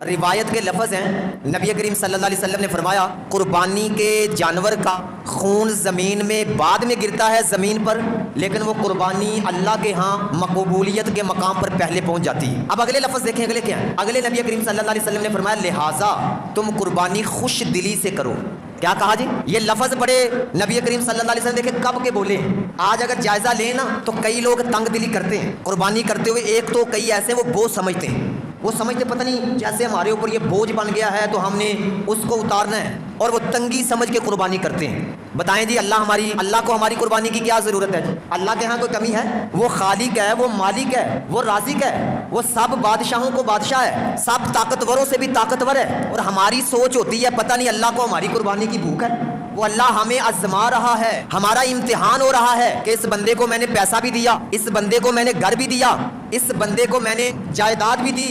रिवायत के लफज हैं। नबी करीम सल्लल्लाहु अलैहि वसल्लम ने फरमाया, कुर्बानी के जानवर का खून ज़मीन में बाद में गिरता है ज़मीन पर, लेकिन वो कुर्बानी अल्लाह के यहाँ मकबूलियत के मकाम पर पहले पहुँच जाती है। अब अगले लफ्ज़ देखें, अगले क्या है? अगले नबी करीम सल्लल्लाहु अलैहि वसल्लम ने फरमाया, लिहाजा तुम कुर्बानी खुश दिली से करो। क्या कहा जी? ये लफज बड़े नबी करीम सल्लल्लाहु अलैहि वसल्लम देखे, कब के बोले आज अगर जायजा लें ना तो कई लोग तंग दिली करते हैं। कुर्बानी करते हुए एक तो कई ऐसे वो बोझ समझते हैं। वो समझते पता नहीं, जैसे हमारे ऊपर ये बोझ बन गया है तो हमने उसको उतारना है। और वो तंगी समझ के कुर्बानी करते हैं। बताएँ जी, अल्लाह हमारी, अल्लाह को हमारी कुर्बानी की क्या ज़रूरत है? अल्लाह के यहाँ कोई कमी है। वो खालिक है, वो मालिक है, वो राजिक है, वो सब बादशाहों को बादशाह है, सब ताकतवरों से भी ताकतवर है। और हमारी सोच होती है, पता नहीं अल्लाह को हमारी कुर्बानी की भूख है। वो अल्लाह हमें आजमा रहा है। हमारा इम्तिहान हो रहा है कि इस बंदे को मैंने पैसा भी दिया, इस बंदे को मैंने घर भी दिया, इस बंदे को मैंने जायदाद भी दी,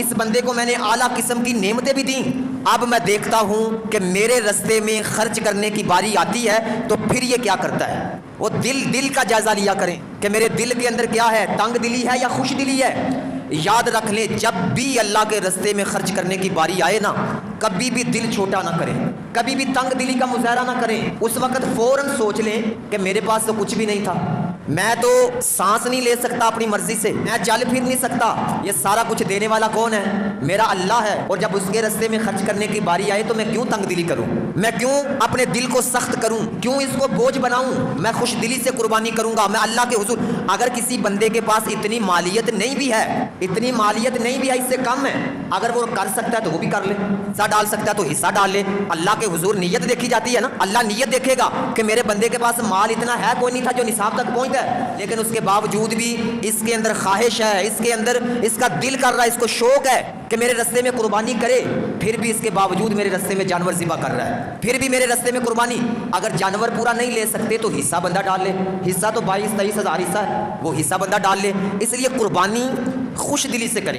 इस बंदे को मैंने आला किस्म की नेमतें भी दी। अब मैं देखता हूँ कि मेरे रस्ते में खर्च करने की बारी आती है तो फिर ये क्या करता है? वो दिल दिल का जायजा लिया करें कि मेरे दिल के अंदर क्या है? तंग दिली है या खुश दिली है? याद रख ले, जब भी अल्लाह के रस्ते में खर्च करने की बारी आए ना, कभी भी दिल छोटा ना करें, कभी भी तंग दिली का मुजाहरा ना करें। उस वक्त फ़ौरन सोच लें कि मेरे पास तो कुछ भी नहीं था। मैं तो सांस नहीं ले सकता अपनी मर्ज़ी से, मैं चल फिर नहीं सकता। ये सारा कुछ देने वाला कौन है? मेरा अल्लाह है, और जब उसके रस्ते में खर्च करने की बारी आए तो मैं क्यों तंग दिली करूँ? मैं क्यों अपने दिल को सख्त करूँ? क्यों इसको बोझ बनाऊँ? मैं खुश दिली से कुर्बानी करूँगा, मैं अल्लाह के हुजूर अगर किसी बंदे के पास इतनी मालियत नहीं भी है, इतनी मालियत नहीं भी है, इससे कम है, अगर वो कर सकता है तो वो भी कर ले, हिस्सा डाल सकता है तो हिस्सा डाल ले। अल्लाह के हजूर नीयत देखी जाती है ना, अल्लाह नीयत देखेगा कि मेरे बंदे के पास माल इतना है, कोई नहीं था जो निशाब तक पहुँच गया, लेकिन उसके बावजूद भी इसके अंदर ख्वाहिश है, इसके अंदर इसका दिल कर रहा है, इसको शौक है कि मेरे रस्ते में कुर्बानी करे, फिर भी इसके बावजूद मेरे रस्ते में जानवर जिबा कर रहा है। फिर भी मेरे रस्ते में कुर्बानी, अगर जानवर पूरा नहीं ले सकते तो हिस्सा बंदा डाल ले। हिस्सा तो बाईस, तेईस हज़ार हिस्सा है, वो हिस्सा बंदा डाल ले। इसलिए कुर्बानी खुश दिली से करे।